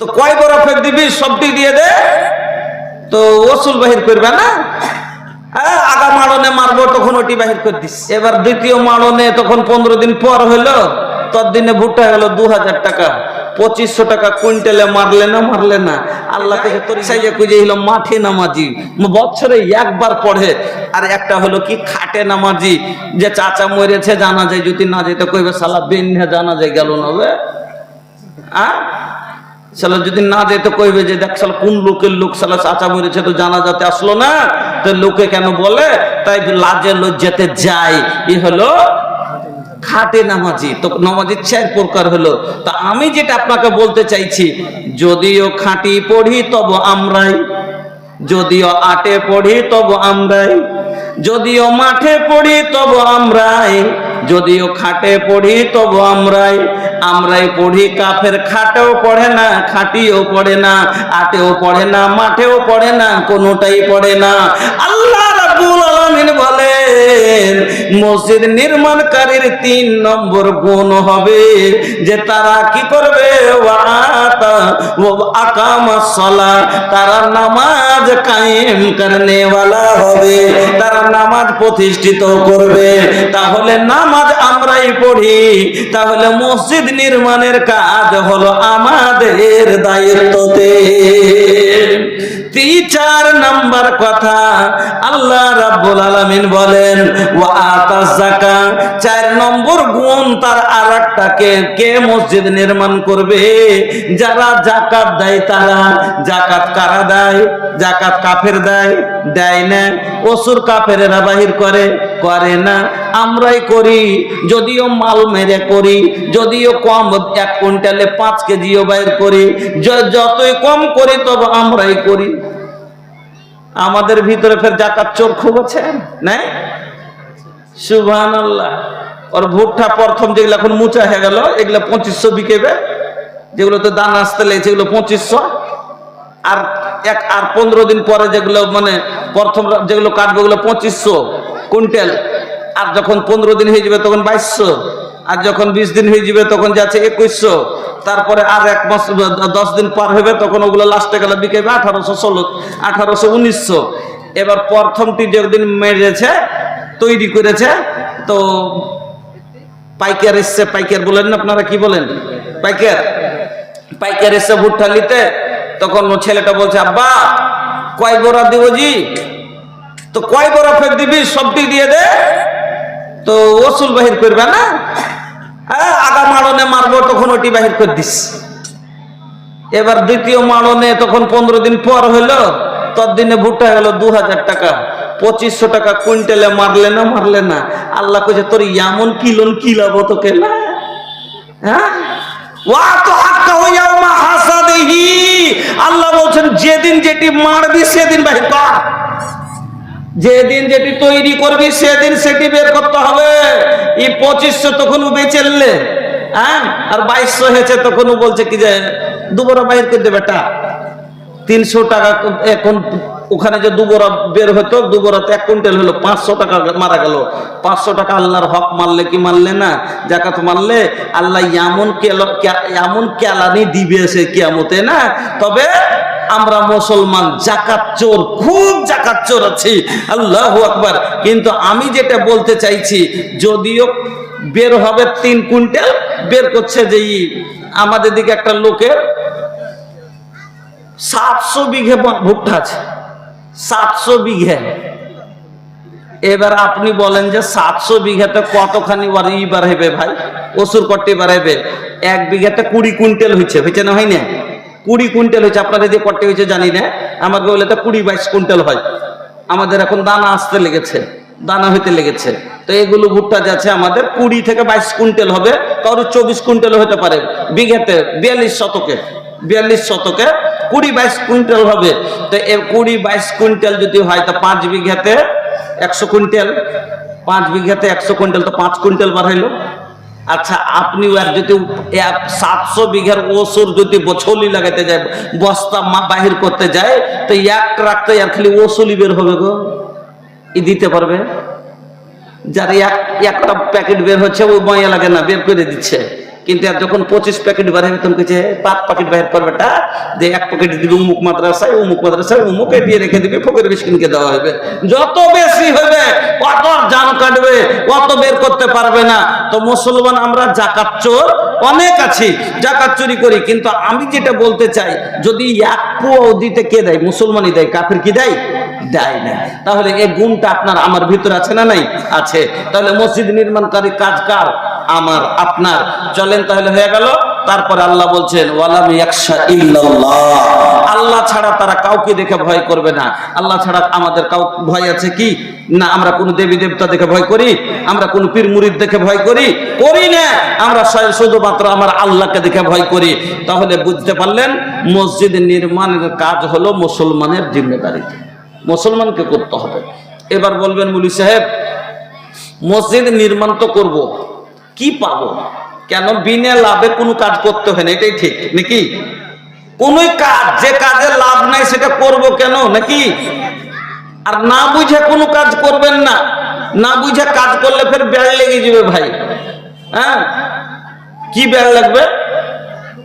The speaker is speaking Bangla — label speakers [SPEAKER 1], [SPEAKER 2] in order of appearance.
[SPEAKER 1] তো কয় বড় ফেক দিবি? সবটি দিয়ে দে। তো ওসুল বাহির করবে না? হ্যাঁ আগা মাড়নে মারবো, তখন ওটি বাহির করে দিস। এবার দ্বিতীয় মাড়নে তখন পনেরো দিন পর হইল তোর দিনে ভুট্টা গেল দু হাজার টাকা। পঁচিশশো টাকা কুইন্টালে মারলে না মারলে না। আল্লাহকে তোর সাইজে খুঁজে হলো মাঠে নামাজি? বছরে একবার পড়ে। আর একটা হলো কি, খাটে নামাজি। যে চাচা মরেছে, জানা যায় যদি না যেতে, কইবে, সালা বেন্যা জানা যায় গেল না বে। আহ সালা যদি না যেত কইবে যে, দেখ সালা কোন লোকের লোক সালা চাচা মরেছে তো জানা যাতে আসলো না? তো লোকে কেন বলে? তাই লাজে লজ্জাতে যায়। ই হলো খাটে নামাজি। তো নামাজি চার প্রকার হলো। তা আমি যেটা আপনাকে বলতে চাইছি, যদিও খাঁটি পড়ি তব আমরাই, যদিও আটে পড়ি তব আমরাই, যদিও মাঠে পড়ি তব আমরাই যদিও খাটে পড়ি, তবু আমরাই আমরাই পড়ি। কাফের খাটেও পড়ে না, খাটিও পড়ে না, আটেও পড়ে না, মাঠেও পড়ে না, কোনোটাই পড়ে না। আল্লাহ রাব্বুল আলামিন বলেন মসজিদ নির্মাণকারীর তিন নম্বর গুণ হবে যে তারা কি করবে? সলা। তারা নামাজ কায়েম করনে ওয়ালা হবে। তারা নামাজ প্রতিষ্ঠিত করবে। তাহলে নামাজ আমরাই পড়ি। তাহলে মসজিদ নির্মাণের কাজ হলো আমাদের দায়িত্বতে। তিন চার নাম্বার কথা আল্লাহ রাব্বুল আলামিন বলেন, ওয়া আতা যাকাত চার নম্বর গুণ তার আরেকটাকে কে মসজিদ নির্মাণ করবে? যারা জাকাত দেয় তারা। জাকাত কারা দেয়? জাকাত কাফের দেয়? দেয় না। অসুর কাফেরেরা বাহির করে। করে না, আমরাই করি। যদিও মাল মেরে করি, যদিও কম এক কুইন্টালে পাঁচ কেজিও বাইর করি যতই কম করি তবে আমরাই করি। আমাদের ভিতরে ফের জাকাত চোর খুব আছে নাই সুবহান আল্লাহ ওর ভুট্টা প্রথম যেগুলো এখন মুচা হয়ে গেল, এগুলো পঁচিশশো বিকেবে। যেগুলো তো দান আসতে লেগেছে, এগুলো পঁচিশশো। আর এক আর পনেরো দিন পরে যেগুলো মানে প্রথম যেগুলো কাটবে ওগুলো পঁচিশশো। কুইন্টাল। আর যখন পনেরো দিন হয়ে যাবে, তখন বাইশশো। আর যখন বিশ দিন হয়ে যাবে, তখন যাচ্ছে একুশশো। তারপরে আর এক মাস, দশ দিন পার হবে তখন ওগুলো লাস্টে গেলে বিকেবে আঠারোশো ষোলো, আঠারোশো উনিশশো। এবার প্রথমটি যেদিন মেরেছে, তৈরি করেছে, তো পাইকার এসছে, পাইকার বলেন না আপনারা কি বলেন? পাইকার। পাইকার এসছে ভুট্টা নিতে, তখন ছেলেটা বলছে, আব্বা, কয় বড়া দিব জি? তো কয় বড়া ফেক দিবি? সবটি দিয়ে দে। তো ওসুল বাহির করবে না? হ্যাঁ আগা মাড়নে মারবো, তখন ওটি বাহির করে দিস। এবার দ্বিতীয় মাড়নে তখন পনেরো দিন পর হইল তোর দিনে ভুট্টা গেল দু হাজার টাকা। পঁচিশশো টাকা কুইন্টালে মারলে না মারলে না। আল্লাহ কইছে, তোর এমন কিলন কিলাবো তোকে? না। হ্যাঁ? আল্লাহ বলছেন, যেদিন যেটি মারবি, সেদিন বাহির কর। যেদিন যেটি তৈরি করবি, সেদিন সেটি বের করতে হবে। এই পঁচিশশো তখন ও বেচেললে হ্যাঁ? আর বাইশশো হয়েছে তখন বলছে কি যে, দুবরা বাহির করে দেবে বেটা। তিনশো টাকা এখন ওখানে যে দুবরা বের হতো, দুবরাতে এক কুইন্টাল হলো, পাঁচশো টাকা মারা গেল। পাঁচশো টাকা আল্লাহর হক মারলে কি মারলে না? জাকাত মারলে আল্লাহ এমন কেল- এমন কেলানি দিবে সে কিয়ামতে, না? তবে আমরা মুসলমান জাকাত চোর, খুব জাকাত চোর আছি। আল্লাহ আকবার। কিন্তু আমি যেটা বলতে চাইছি, যদিও বের হবে তিন কুইন্টাল, বের করছে যে আমাদের দিকে একটা লোকের সাতশো বিঘে ভুট্টা আছে। সাতশো বিঘে। এবার আপনি বলেন যে সাতশো বিঘাতে কতখানি ই বাড়াইবে ভাই? ওষুর কট্টি বাড়াইবে? এক বিঘাতে কুড়ি কুইন্টাল হয়েছে হয়েছে না হয় না কুড়ি কুইন্টাল হয়েছে, আপনার যদি কট্টি হয়েছে জানি না। আমাকে বলে, তো কুড়ি বাইশ কুইন্টাল হয়। আমাদের এখন দানা আসতে লেগেছে, দানা হইতে লেগেছে। তো এগুলো ভুট্টা যাচ্ছে আমাদের কুড়ি থেকে বাইশ কুইন্টাল হবে। কারও চব্বিশ কুইন্টাল হতে পারে। বিঘাতে বিয়াল্লিশ শতকে বিয়াল্লিশ শতকে কুড়ি বাইশ কুইন্টাল হবে। তো এর কুড়ি বাইশ কুইন্টাল যদি হয়, তো পাঁচ বিঘাতে একশো কুইন্টাল। পাঁচ বিঘাতে একশো কুইন্টাল, তো পাঁচ কুইন্টাল বাড়াইলো আচ্ছা আপনি আর যদি সাতশো বিঘার ওসুর যদি বছলি লাগাতে যায়, বস্তা মা বাহির করতে যায়, তো এক রাখতে আর খালি ওসুলি বের হবে গো। ই দিতে পারবে? যার এক একটা প্যাকেট বের হচ্ছে ওই ময়া লাগে না, বের করে দিচ্ছে। কিন্তু আর যখন পঁচিশ প্যাকেট বার হবে কিছু পাঁচ প্যাকেট বাইর করবে যে এক প্যাকেট দিবে উমুক মাদ্রাসায় উমুক মাদ্রাসায়, উমুক দিয়ে রেখে দিবি, ফকির মিসকিনকে দেওয়া হবে। যত বেশি হবে অত জান কাটবে, অত বের করতে পারবে না। তো মুসলমান, আমরা জাকাত চোর, অনেক আছি, জাকাত চুরি করি, কিন্তু আমি যেটা বলতে চাই, যদি এক পুয়াও দিতে কে দেয়? মুসলমানই দেয়, কাফির কি দেয়? দেয় না। তাহলে এই গুণটা আপনার আমার ভিতরে আছে না নাই? আছে। তাহলে মসজিদ নির্মাণকারী কাজ কার? আমার, আপনার। চলেন তাহলে হয়ে গেল। তারপরে আল্লাহ বলছেন, ওয়ালাম আল্লাহ ছাড়া তারা কাউকে দেখে ভয় করবে না। আল্লাহ ছাড়া আমাদের কাউ, ভয় আছে কি? না, আমরা কোন দেবী দেবতা দেখে ভয় করি? আমরা কোন পীর মুরিদ দেখে ভয় করি? করি না। আমরা শুধুমাত্র আমার আল্লাহকে দেখে ভয় করি। তাহলে বুঝতে পারলেন, মসজিদ নির্মাণের কাজ হলো মুসলমানের জিম্মেদারি মুসলমানকে করতে হবে। এবার বলবেন মুলি সাহেব, মসজিদ নির্মাণ তো করব। কি পাবো? কেন বিনে লাভে কোনো কাজ করতে হয় না, এটাই ঠিক, নাকি? কোন কাজ, যে কাজে লাভ নাই সেটা করব কেন, নাকি? আর না বুঝে কোনো কাজ করবেন না না বুঝে কাজ করলে ফের ব্যাড় লেগে যাবে ভাই হ্যাঁ? কি ব্যাড় লাগবে?